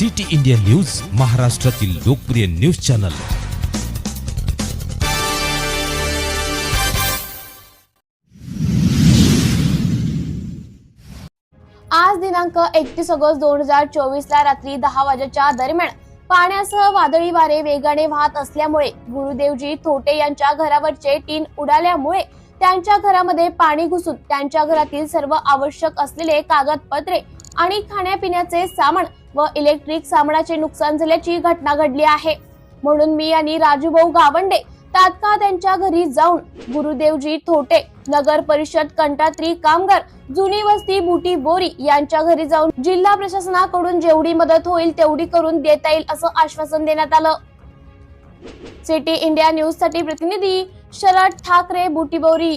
City India news महाराष्ट्रातील लोकप्रिय news channel. आज दिनांक एकतीस ऑगस्ट दोन हजार चोवीस ला रात्री दहा वाजेच्या दरम्यान पाण्यासह वादळी वारे वेगाने वाहत असल्यामुळे गुरुदेवजी थोटे यांच्या घरावरचे टीन उडाल्यामुळे त्यांच्या घरामध्ये पाणी घुसून त्यांच्या घरातील सर्व आवश्यक असलेले कागदपत्रे आणि खाण्यापिण्याचे सामान व इलेक्ट्रिक सामानाचे नुकसान झाल्याची घटना घडली आहे. म्हणून मी आणि राजूभाऊ गावंडे तात्काळ त्यांच्या घरी जाऊन गुरुदेवजी थोटे नगर परिषद कंटात्री कामगार जुनी वस्ती बुटी बोरी यांच्या घरी जाऊन जिल्हा प्रशासनाकडून जेवढी मदत होईल तेवढी करून देता येईल असं आश्वासन देण्यात आलं. सिटी इंडिया न्यूजसाठी प्रतिनिधी शरद ठाकरे बुटीबोरी